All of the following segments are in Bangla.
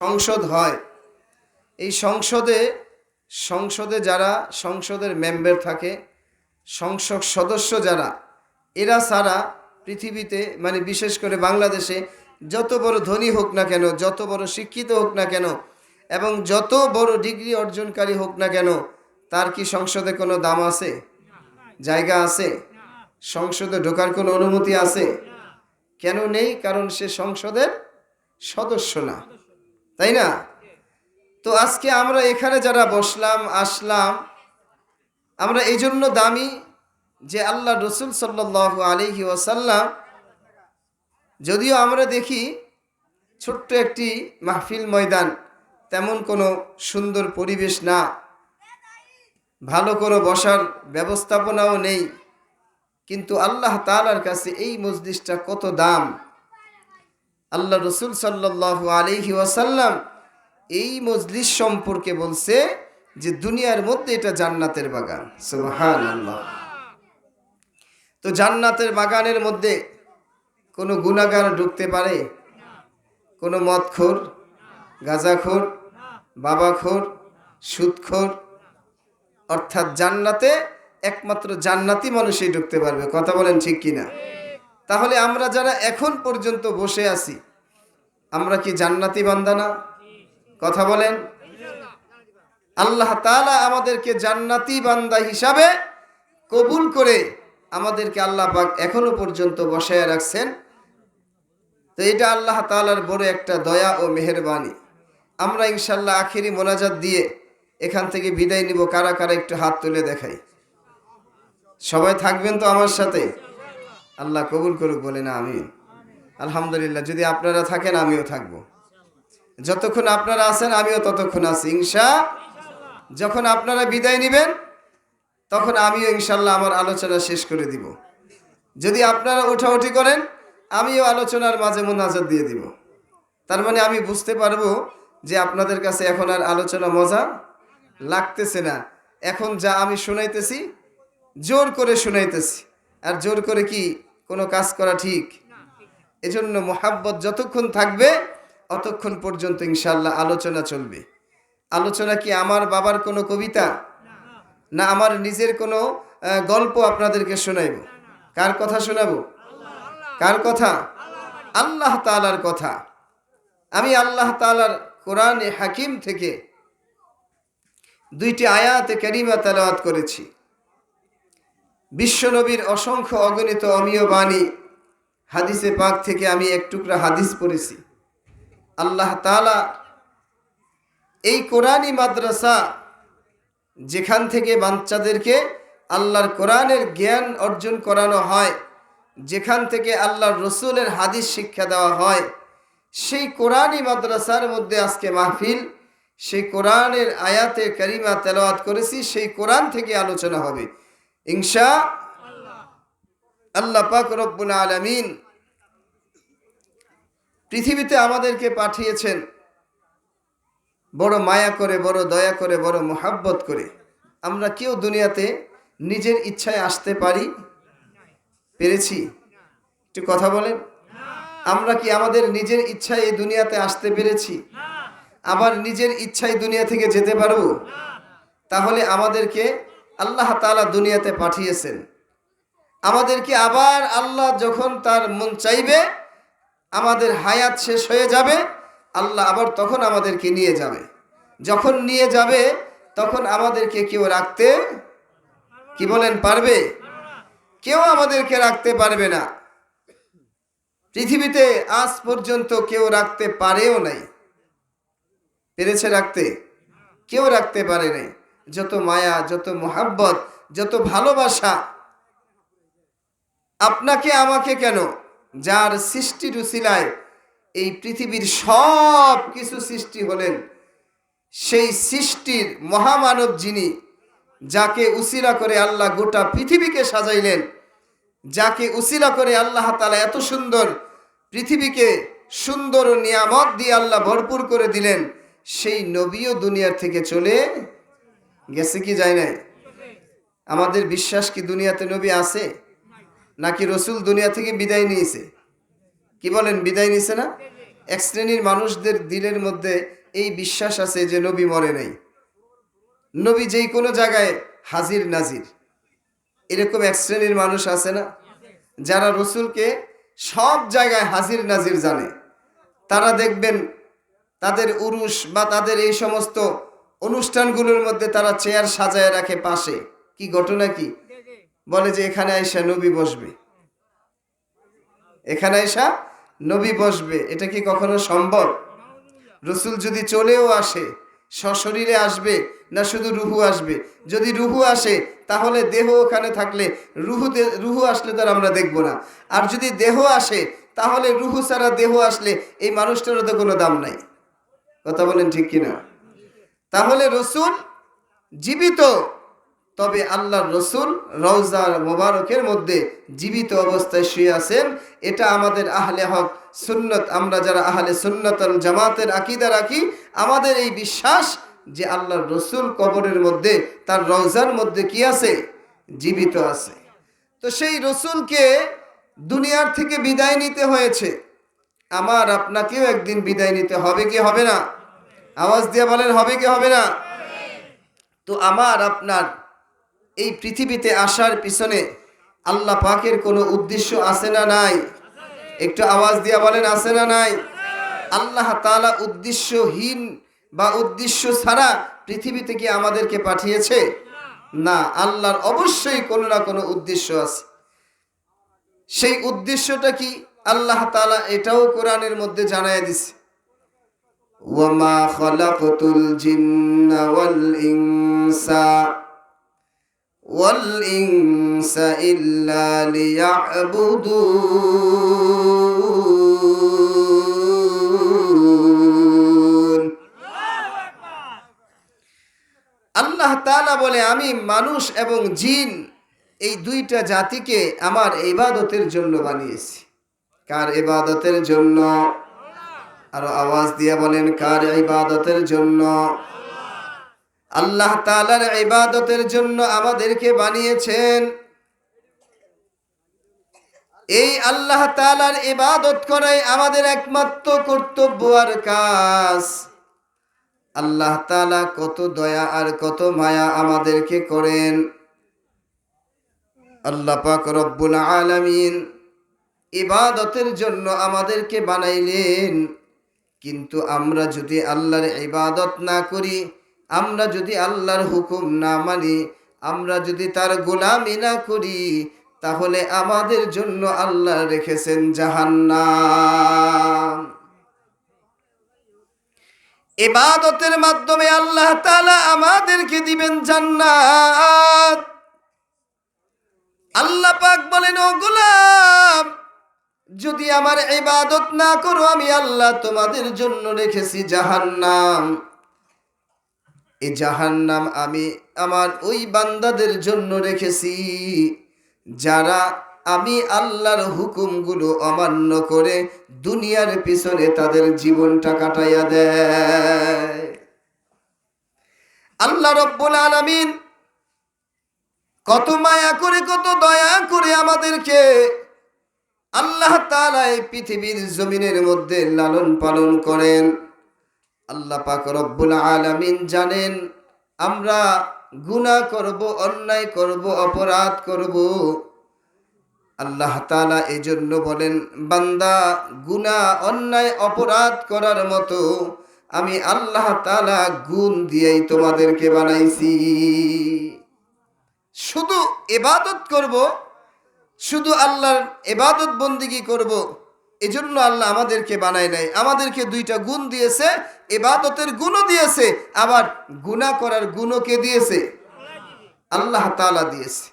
সংসদ হয়। এই সংসদে সংসদে যারা সংসদের মেম্বার থাকে, সংসদ সদস্য যারা, এরা ছাড়া পৃথিবীতে মানে বিশেষ করে বাংলাদেশে যত বড় ধনী হোক না কেন, যত বড় শিক্ষিত হোক না কেন, এবং যত বড় ডিগ্রি অর্জনকারী হোক না কেন, তার কি সংসদে কোনো দাম আছে? জায়গা আছে? সংসদে ঢোকার কোনো অনুমতি আছে? কেন নেই? কারণ সে সংসদের সদস্য না। তাই না? তো আজকে আমরা এখানে যারা বসলাম, আসলাম, আমরা এই জন্য দামি যে আল্লাহ রসুল সাল্লাহ আলহি ওয়াসাল্লাম, যদিও আমরা দেখি ছোট্ট একটি মাহফিল ময়দান তেমন কোনো সুন্দর পরিবেশ না, ভালো করে বসার ব্যবস্থাপনাও নেই, কিন্তু আল্লাহ তালার কাছে এই মসজিদটা কত দাম? আল্লাহ রসুল সাল্লাহ আলহি ওয়াসাল্লাম এই মজলিস সম্পর্কে বলছে যে দুনিয়ার মধ্যে এটা জান্নাতের বাগান। সুবহান আল্লাহ তো জান্নাতের বাগানের মধ্যে কোনো গুণাগার ঢুকতে পারে? কোনো মদখোর, গাঁজাখোর, বাবাখোর, সুদখোর? অর্থাৎ জান্নাতে একমাত্র জান্নাতি মানুষই ঢুকতে পারবে। কথা বলেন ঠিক কিনা? তাহলে আমরা যারা এখন পর্যন্ত বসে আছি আমরা কি জান্নাতি বান্দা না? কথা বলেন। আল্লাহ তালা আমাদেরকে জান্নাতি বান্দা হিসাবে কবুল করে আমাদেরকে আল্লাহ পাক এখনও পর্যন্ত বসায় রাখছেন। তো এটা আল্লাহ তালার বড় একটা দয়া ও মেহরবানি। আমরা ইনশাল্লাহ আখেরি মোনাজাত দিয়ে এখান থেকে বিদায় নিব। কারা কারা একটু হাত তুলে দেখাই। সবাই থাকবেন তো আমার সাথে? আল্লাহ কবুল করুক বলে না আমি আলহামদুলিল্লাহ, যদি আপনারা থাকেন আমিও থাকব। যতক্ষণ আপনারা আছেন আমিও ততক্ষণ আছি, ইনশা যখন আপনারা বিদায় নেবেন, তখন আমিও ইনশাল্লাহ আমার আলোচনা শেষ করে দিব। যদি আপনারা উঠাউঠি করেন, আমিও আলোচনার মাঝে মোনাজাত দিয়ে দিব। তার মানে আমি বুঝতে পারব যে আপনাদের কাছে এখন আর আলোচনা মজা লাগতেছে না। এখন যা আমি শুনাইতেছি, জোর করে শুনাইতেছি। আর জোর করে কি কোনো কাজ করা ঠিক? এজন্য মোহাব্বত যতক্ষণ থাকবে, অতক্ষণ পর্যন্ত ইনশাল্লাহ আলোচনা চলবে। আলোচনা কি আমার বাবার কোনো কবিতা? না, আমার নিজের কোনো গল্প আপনাদেরকে শোনাইব। কার কথা শোনাবো? কার কথা? আল্লাহ তালার কথা। আমি আল্লাহ তালার কোরআনে হাকিম থেকে দুইটি আয়াতে ক্যারিমা তালাওয়াত করেছি। বিশ্বনবীর অসংখ্য অগণিত অমীয় বাণী হাদিসে পাক থেকে আমি এক টুকরা হাদিস পড়েছি। আল্লাহ তালা এই কোরআনই মাদ্রাসা যেখান থেকে বাচ্চাদেরকে আল্লাহর কোরআনের জ্ঞান অর্জন করানো হয়, যেখান থেকে আল্লাহর রসুলের হাদিস শিক্ষা দেওয়া হয়, সেই কোরআনই মাদ্রাসার মধ্যে আজকে মাহফিল, সেই কোরআনের আয়াতে কারিমা তেলাওয়াত করেছি, সেই কোরআন থেকে আলোচনা হবে। ইনশা আল্লাহ পাক রব্বুল আলমিন পৃথিবীতে আমাদেরকে পাঠিয়েছেন বড় মায়া করে, বড় দয়া করে, বড় মোহাব্বত করে। আমরা কেউ দুনিয়াতে নিজের ইচ্ছায় আসতে পারি? পেরেছি? একটু কথা বলেন। আমরা কি আমাদের নিজের ইচ্ছায় এই দুনিয়াতে আসতে পেরেছি? আবার নিজের ইচ্ছায় দুনিয়া থেকে যেতে পারব? তাহলে আমাদেরকে আল্লাহ তাআলা দুনিয়াতে পাঠিয়েছেন। আমাদেরকে আবার আল্লাহ যখন তার মন চাইবে, আমাদের হায়াত শেষ হয়ে যাবে, আল্লাহ আবার তখন আমাদেরকে নিয়ে যাবে। যখন নিয়ে যাবে, তখন আমাদেরকে কেউ রাখতে কি বলেন, পারবে? কেউ আমাদেরকে রাখতে পারবে না। পৃথিবীতে আজ পর্যন্ত কেউ রাখতে পারেও নাই। পেরেছে রাখতে? কেউ রাখতে পারে নাই। যত মায়া, যত মোহাব্বত, যত ভালোবাসা আপনাকে, আমাকে কেন? যার সৃষ্টি রুচিলায় এই পৃথিবীর সব কিছু সৃষ্টি হলেন, সেই সৃষ্টির মহামানব যিনি, যাকে উসিলা করে আল্লাহ গোটা পৃথিবীকে সাজাইলেন, যাকে উসিলা করে আল্লাহ তালা এত সুন্দর পৃথিবীকে সুন্দর ও নিয়ামত দিয়ে আল্লাহ ভরপুর করে দিলেন, সেই নবীও দুনিয়ার থেকে চলে গেছে কি যায় নাই? আমাদের বিশ্বাস কি দুনিয়াতে নবী আছে? নাকি রসুল দুনিয়া থেকে বিদায় নিয়েছে? কি বলেন, বিদায় নিয়েছে না? এক শ্রেণির মানুষদের দিলের মধ্যে এই বিশ্বাস আছে যে নবী মরে নাই। নবী যেই কোনো জায়গায় হাজির নাজির। এরকম এক শ্রেণির মানুষ আছে না? যারা রসুলকে সব জায়গায় হাজির নাজির জানে। তারা দেখবেন তাদের উরুস বা তাদের এই সমস্ত অনুষ্ঠানগুলোর মধ্যে তারা চেয়ার সাজায় রাখে পাশে। কি ঘটনা কি? বলে যে এখানে আইসা নবী বসবে। এখানে আইসা নবী বসবে। এটা কি কখনো সম্ভব? রসুল যদি চলেও আসে, সশরীরে আসবে না শুধু রুহু আসবে? যদি রুহু আসে, তাহলে দেহ ওখানে থাকলে রুহু রুহু আসলে তার আমরা দেখব না। আর যদি দেহ আসে, তাহলে রুহু ছাড়া দেহ আসলে এই মানুষটারও তো কোনো দাম নাই। কথা বলেন ঠিক কিনা? তাহলে রসুল জীবিত তবে আল্লাহর রসুল রওজার মোবারকের মধ্যে জীবিত অবস্থায় শুয়ে আছেন। এটা আমাদের আহলে হক, সুন্নত। আমরা যারা আহলে সুন্নতল জামাতের আকিদা রাখি, আমাদের এই বিশ্বাস যে আল্লাহর রসুল কবরের মধ্যে, তার রওজার মধ্যে কি আছে? জীবিত আছে। তো সেই রসুলকে দুনিয়ার থেকে বিদায় নিতে হয়েছে। আমার আপনাকেও একদিন বিদায় নিতে হবে কি হবে না? আওয়াজ দিয়ে বলেন, হবে কি হবে না? তো আমার আপনার এই পৃথিবীতে আসার পিছনে আল্লাহ পাকের কোনো উদ্দেশ্য আছে না নাই? একটু আওয়াজ দিয়া বলেন, আছে না নাই? আল্লাহ তাআলা উদ্দেশ্যহীন বা উদ্দেশ্য ছাড়া পৃথিবীতে কি আমাদেরকে পাঠিয়েছে? না, আল্লাহর অবশ্যই কোনো না কোনো উদ্দেশ্য আছে। সেই উদ্দেশ্যটা কি আল্লাহ তালা এটাও কোরআনের মধ্যে জানায় দিছে। ওয়ামা খলাকতুল জিন্না ওয়াল ইনসা। ইনসা ইল্লা লিয়াবুদুন আল্লাহ তাআলা বলে, আমি মানুষ এবং জিন, এই দুইটা জাতিকে আমার ইবাদতের জন্য বানিয়েছি। কার ইবাদতের জন্য? আরও আওয়াজ দিয়ে বলেন, কার ইবাদতের জন্য? আল্লাহ তালার ইবাদতের জন্য আমাদেরকে বানিয়েছেন। এই আল্লাহ তালার ইবাদত করাই আমাদের একমাত্র কর্তব্য আর কাজ। আল্লাহ তালা কত দয়া আর কত মায়া আমাদেরকে করেন। আল্লাহ পাক রব্বুল আলামিন ইবাদতের জন্য আমাদেরকে বানাইলেন। কিন্তু আমরা যদি আল্লাহর ইবাদত না করি আমরা যদি আল্লাহর হুকুম না মানি, আমরা যদি তার গোলামি না করি, তাহলে আমাদের জন্য আল্লাহ রেখেছেন জাহান্নাম। এবাদতের মাধ্যমে আল্লাহ তালা আমাদেরকে দিবেন জান্নাত। আল্লাহ পাক বলেন, ও গোলাম, যদি আমার ইবাদত না করো, আমি আল্লাহ তোমাদের জন্য রেখেছি জাহান্নাম। এই জাহান্নাম আমি আমার ওই বান্দাদের জন্য রেখেছি, যারা আমি আল্লাহর হুকুমগুলো অমান্য করে দুনিয়ার পিছনে তাদের জীবনটা কাটাইয়া দেয়। আল্লাহ রব্বুল আলামিন কত মায়া করে, কত দয়া করে আমাদেরকে আল্লাহ তাআলা এই পৃথিবীর জমিনের মধ্যে লালন পালন করেন। আল্লাহ পাক রব্বুল আলামিন জানেন, আমরা গুনাহ করব, অন্যায় করব, অপরাধ করব। আল্লাহ তাআলা এই জন্য বলেন, বান্দা গুনাহ, অন্যায়, অপরাধ করার মতো আমি আল্লাহ তাআলা গুণ দিয়েই তোমাদেরকে বানাইছি। শুধু এবাদত করব, শুধু আল্লাহর এবাদত বন্দিগি করব এজন্য আল্লাহ আমাদেরকে বানায় নাই। আমাদেরকে দুইটা গুণ দিয়েছে, এবাদতের গুণও দিয়েছে, আবার গুনাহ করার গুণও কে দিয়েছে? আল্লাহ তাআলা দিয়েছে।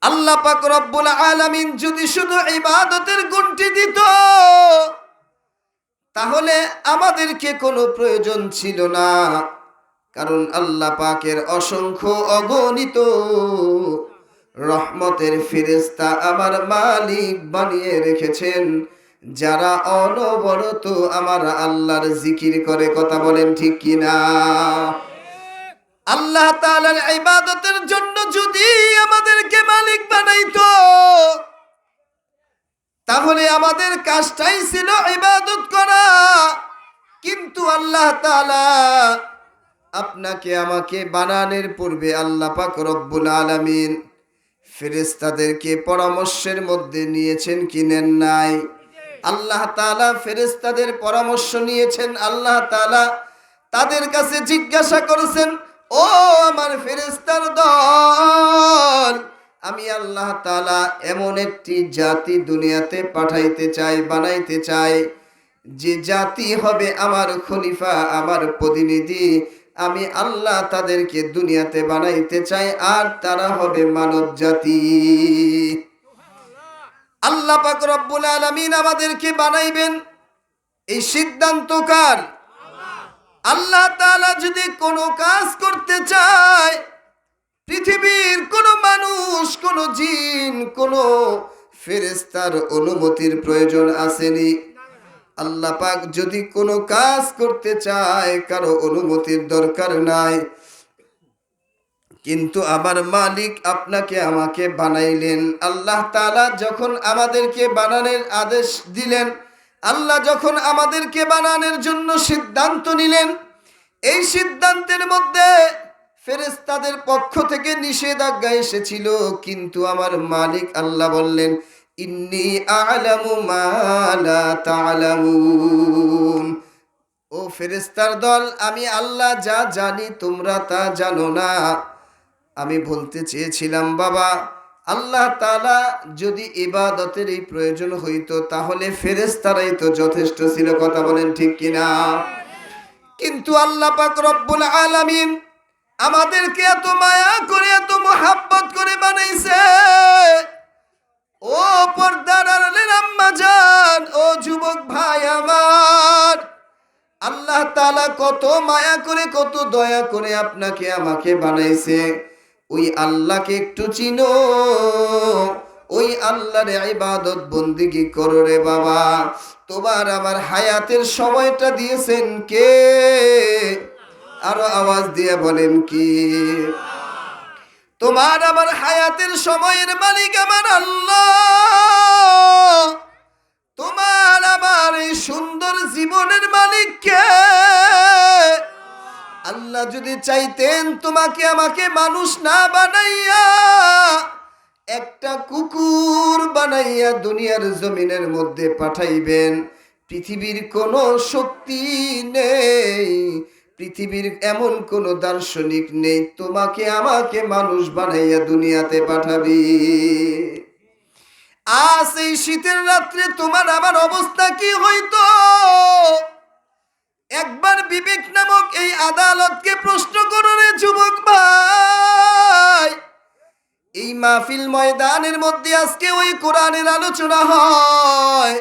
আল্লাহ পাক রব্বুল আলামিন যদি শুধু ইবাদতের গুণটি দিত, তাহলে আমাদেরকে কোনো প্রয়োজন ছিল না। কারণ আল্লাহ পাকের অসংখ্য অগণিত রহমতের ফিরেস্তা আমার মালিক বানিয়ে রেখেছেন। যারা অনবরত আমার আল্লাহর জিকির করে কথা বলেন ঠিক কিনা? আল্লাহ তাআলার ইবাদতের জন্য যদি আমাদেরকে মালিক বানাইতো, তাহলে আমাদের কাজটাই ছিল ইবাদত করা। কিন্তু আল্লাহ তাআলা আপনাকে আমাকে বানানের পূর্বে আল্লাহ পাক রব্বুল আলামিন ফেরেস্তাদেরকে পরামর্শের মধ্যে নিয়েছেন কি নেন নাই? আল্লাহ তাআলা ফেরেস্তাদের পরামর্শ নিয়েছেন। আল্লাহ তাআলা তাদের কাছে জিজ্ঞাসা করেছেন, ও আমার ফেরেস্তার দল, আমি আল্লাহ তাআলা এমন একটি জাতি দুনিয়াতে পাঠাইতে চাই, বানাইতে চাই, যে জাতি হবে আমার খলিফা, আমার প্রতিনিধি আমি আল্লাহ তাদেরকে দুনিয়াতে বানাইতে চাই, আর তারা হবে মানব জাতি। আল্লাহ পাক রব্বুল আলামিন আমাদেরকে বানাইবেন। এই সিদ্ধান্ত কার? আল্লাহ তাআলা যদি কোনো কাজ করতে চায়, পৃথিবীর কোনো মানুষ, কোনো জিন, কোনো ফেরেস্তার অনুমতির প্রয়োজন আসেনি। আল্লাহ পাক যদি কোনো কাজ করতে চায়, কারও অনুমতির দরকার নাই। কিন্তু আমার মালিক আপনাকে আমাকে বানাইলেন। আল্লাহ তালা যখন আমাদেরকে বানানোর আদেশ দিলেন, আল্লাহ যখন আমাদেরকে বানানোর জন্য সিদ্ধান্ত নিলেন, এই সিদ্ধান্তের মধ্যে ফেরেস্তাদের পক্ষ থেকে নিষেধাজ্ঞা এসেছিল। কিন্তু আমার মালিক আল্লাহ বললেন ইন্নি আলামু মা লা তা'লামুন ও ফেরেস্তার দল, আমি আল্লাহ যা জানি তোমরা তা জানো না। আমি বলতে চেয়েছিলাম, বাবা, আল্লাহ তালা যদি ইবাদতের এই প্রয়োজন হইতো, তাহলে ফেরেস্তারাই তো যথেষ্ট ছিল। কথা বলেন ঠিক কিনা? কিন্তু আল্লাহ পাক রব্বুল আলামিন আমাদেরকে এত মায়া করে, এত মোহাব্বত করে বানাইছে। ও পর্দার আড়ালের ও যুবক ভাই আমার, আল্লাহ তাআলা কত মায়া করে, কত দয়া করে আপনাকে আমাকে বানাইছে। ওই আল্লাহকে একটু চিনো, ওই আল্লাহর ইবাদত বন্দিগি করো রে বাবা। তোমার আমার হায়াতের সময়টা দিয়েছেন কে? আরও আওয়াজ দিয়ে বলেন কি? তোমার আমার হায়াতের সময়ের মালিক আমার আল্লাহ। তোমার আমার এই সুন্দর জীবনের মালিক কে? আল্লাহ যদি চাইতেন তোমাকে আমাকে মানুষ না বানাইয়া, একটা কুকুর বানাইয়া দুনিয়ার জমিনের মধ্যে পাঠাইবেন, পৃথিবীর কোনো শক্তি নেই। পৃথিবীর এমন কোনো দার্শনিক নেই। তোমাকে আমাকে মানুষ বানাইয়া দুনিয়াতে পাঠাবি। আজ এই শীতের রাত্রে তোমার আমার অবস্থা কি হইতো? একবার বিবেক নামক এই আদালতকে প্রশ্ন করো রে যুবক ভাই। এই মাহফিল ময়দানের মধ্যে আজকে ওই কোরআনের আলোচনা হয়,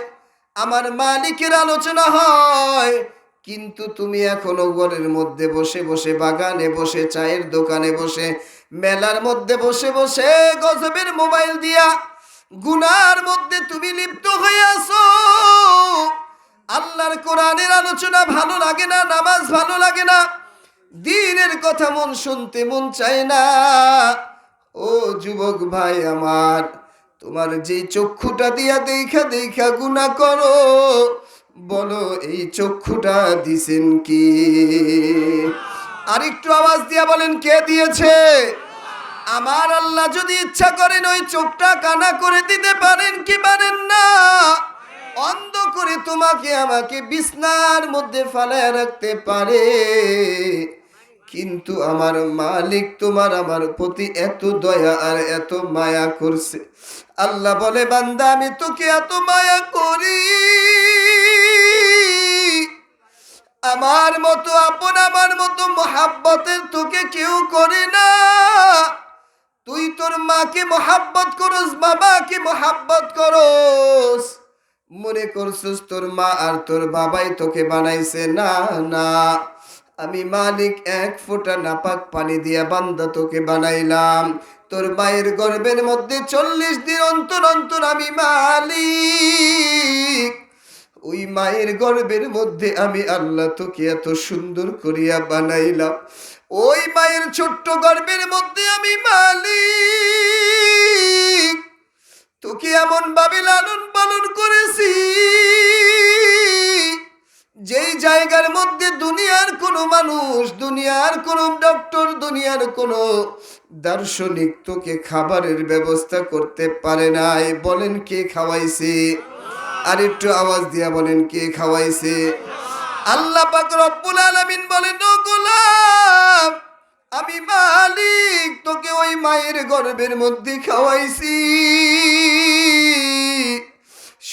আমার মালিকের আলোচনা হয় কিন্তু তুমি এখনও ঘরের মধ্যে বসে বসে, বাগানে বসে, চায়ের দোকানে বসে, মেলার মধ্যে বসে বসে গজবের মোবাইল দিয়া গুনার মধ্যে তুমি লিপ্ত আসো আল্লাহর কোরআনের আলোচনা ভালো লাগে না, নামাজ ভালো লাগে না, দিনের কথা মন শুনতে মন চায় না। ও যুবক ভাই আমার, তোমার যে চক্ষুটা দিয়া দেখা দেখা গুণা করো বলো, এই চক্ষুটা দিছেন কি? আরেকটু আওয়াজ দিয়া বলেন, কে দিয়েছে? আমার আল্লাহ যদি ইচ্ছা করেন ওই চোখটা কানা করে দিতে পারেন কি পারেন না? অন্ধ করে তোমাকে আমাকে বিছনার মধ্যে ফালায় রাখতে পারে। কিন্তু আমার মালিক তোমার আমার প্রতি এত দয়া আর এত মায়া করছে। আল্লাহ বলে, বান্দা, আমি তোকে এত মায়া করি। আমার মতো, আপন আমার মতো মহাব্বতের তোকে কেউ করে না। তুই তোর মাকে মহাব্বত করস, বাবাকে মহাব্বত করস। মনে করছিস তোর মা আর তোর বাবাই তোকে বানাইছে? না না। আমি মালিক, এক ফোঁটা নাপাক পানি দিয়া বান্দা তোকে বানাইলাম। তোর মায়ের গর্ভের মধ্যে চল্লিশ দিন অন্তর অন্তর আমি মালিক। ওই মায়ের গর্ভের মধ্যে আমি আল্লাহ তোকে এত সুন্দর করিয়া বানাইলাম। ওই মায়ের ছোট্ট গর্ভের মধ্যে আমি মালিক। তোকে এমন ভাবে লালন পালন করেছি। যেই জায়গার মধ্যে দুনিয়ার কোনো মানুষ, দুনিয়ার কোনো ডক্টর, দুনিয়ার কোনো দার্শনিক তোকে খাবারের ব্যবস্থা করতে পারে নাই। বলেন কে খাওয়াইছে? আর একটু আওয়াজ দিয়া বলেন কে খাওয়াইছে? আল্লাহ পাক রব্বুল আলামিন বলেন, ও গোলাম, আমি মালিক, তোকে ওই মায়ের গর্ভের মধ্যে খাওয়াইছি।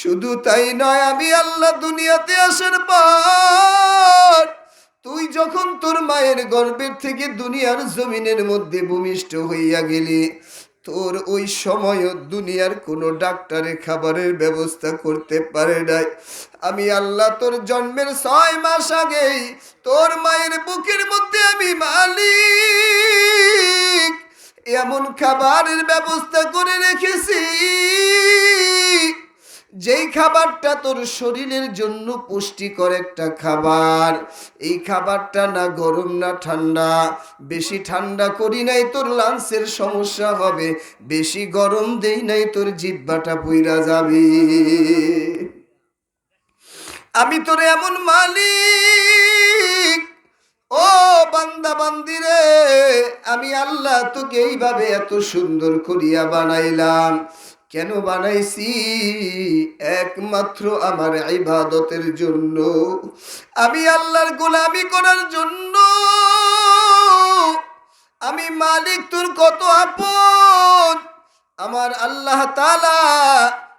শুধু তাই নয়, আমি আল্লাহ দুনিয়াতে আসার পর তুই যখন তোর মায়ের গর্ভের থেকে দুনিয়ার জমিনের মধ্যে ভূমিষ্ঠ হইয়া গেলি, তোর ওই সময়ও দুনিয়ার কোনো ডাক্তারে খাবারের ব্যবস্থা করতে পারে নাই। আমি আল্লাহ তোর জন্মের ছয় মাস আগেই তোর মায়ের বুকের মধ্যে আমি মালিক, এমন খাবারের ব্যবস্থা করে রেখেছি যেই খাবারটা তোর শরীরের জন্য পুষ্টিকর একটা খাবার, এই খাবারটা না গরম না ঠান্ডা, বেশি ঠান্ডা করি নাই তোর লাঞ্চের সমস্যা হবে, বেশি গরম দেই নাই তোর জিব্বাটা পুইরা যাবে। আমি তোর এমন মালিক, ও বান্দা বান্দিরে, আমি আল্লাহ তোকে এইভাবে এত সুন্দর করিয়া বানাইলাম। কেন বানাইছি? একমাত্র আমার ইবাদতের জন্য। আমি আল্লাহর গোলামি করার জন্য। আমি মালিক, তোর কত আপন? আমার আল্লাহ তালা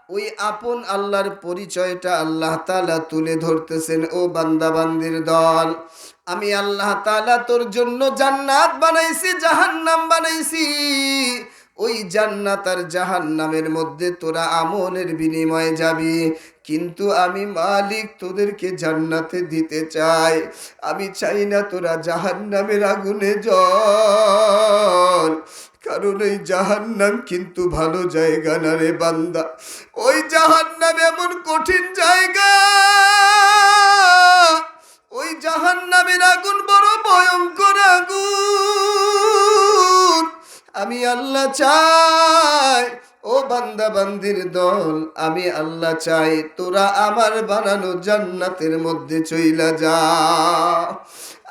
ওই আপন আল্লাহর পরিচয়টা আল্লাহ তালা তুলে ধরতেছেন, ও বান্দাবান্দির দল। আমি আল্লাহ তালা তোর জন্য জান্নাত বানাইছি, জাহান্নাম বানাইছি। ওই জান্নাত আর জাহান্নামের মধ্যে তোরা আমলের বিনিময়ে যাবি। কিন্তু আমি মালিক তোদেরকে জান্নাতে দিতে চাই। আমি চাই না তোরা জাহান্নামের আগুনে জল কারণ এই জাহান্নাম কিন্তু ভালো জায়গা না রে বান্দা। ওই জাহান্নাম এমন কঠিন জায়গা চাই ও বান্দা বান্দির দল আমি আল্লাহ চাই তোরা আমার বানানো জান্নাতের মধ্যে চইলা যা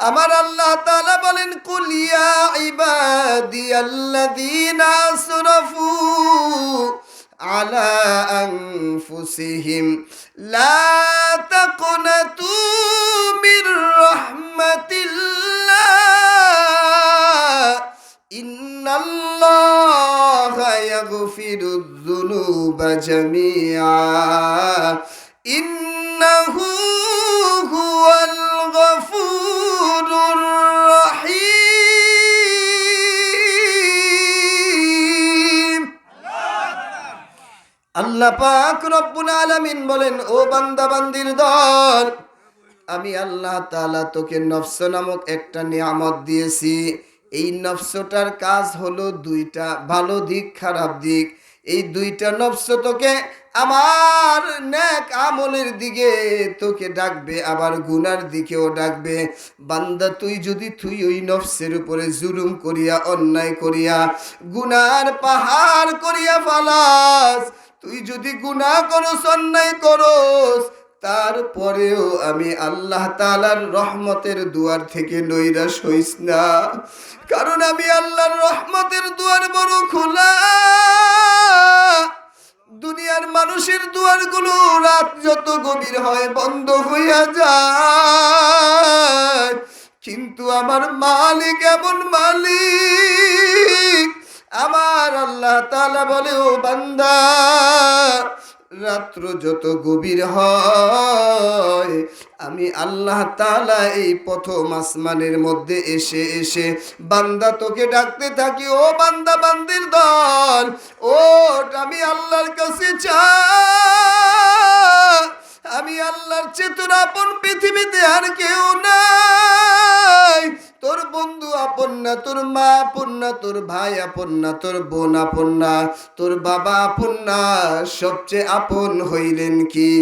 আমার আল্লাহ তাআলা বলেন কুলিয়া ইবাদি আল্লাযীনা আসরাফু على أنفسهم لا تقنطوا من رحمة الله إن الله يغفر الذنوب جميعا إنه هو الغفور الرحيم আল্লাহ পাক রব্বুল আলামিন বলেন ও বান্দা বান্দির দল আমি আল্লাহ তাআলা তোকে নফস নামক একটা নিয়ামত দিয়েছি এই নফসটার কাজ হলো দুইটা ভালো দিক, খারাপ দিক। এই দুইটা নফস তোকে আমার নেক আমলের দিকে তোকে ডাকবে, আবার গুনার দিকেও ডাকবে। বান্দা, তুই যদি তুই ওই নফসের উপরে জুলুম করিয়া, অন্যায় করিয়া, গুনার পাহাড় করিয়া ফালাস, তুই যদি গুনাহ করস, অন্যায় করস তারপরেও আমি আল্লাহ তালার রহমতের দুয়ার থেকে নৈরাশ হইস না। কারণ আমি আল্লাহর রহমতের দুয়ার বড় খোলা। দুনিয়ার মানুষের দুয়ারগুলো রাত যত গভীর হয় বন্ধ হইয়া যায়। কিন্তু আমার মালিক এমন মালিক। আমার আল্লাহ তালা বলে, ও বান্দা রাত্র যত গভীর হয়, আমি আল্লাহ তালা এই প্রথম আসমানের মধ্যে এসে এসে বান্দা তোকে ডাকতে থাকি, ও বান্দা বান্দির দল ও আমি আল্লাহর কাছে চাই। আমি আল্লাহর চেতনা আপন পৃথিবীতে আর কেউ নাই। তোর বন্ধু আপন না, তোর মা আপন না, তোর ভাই আপন না, তোর বোন আপন না, তোর বাবা আপন না, সবচেয়ে আপন হইলেন কি?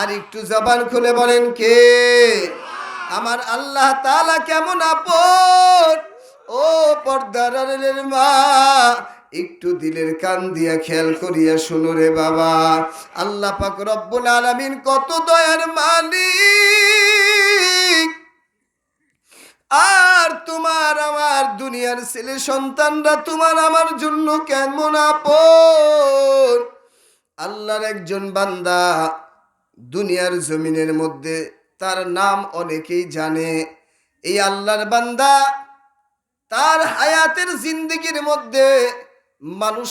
আর একটু জবান খুলে বলেন কে? আমার আল্লাহ তালা কেমন আপন? ও পর্দারের মা, একটু দিলের কান দিয়া খেয়াল করিয়া শুনো রে বাবা। আল্লাহ পাক রব্বুল আলামিন কত দয়ার মালিক। আর তোমার আমার দুনিয়ার ছেলে সন্তানরা তোমার আমার জন্য কেমন আপন? আল্লাহর একজন বান্দা দুনিয়ার জমিনের মধ্যে তার নাম অনেকেই জানে। এই আল্লাহর বান্দা তার হায়াতের জিন্দগির মধ্যে মানুষ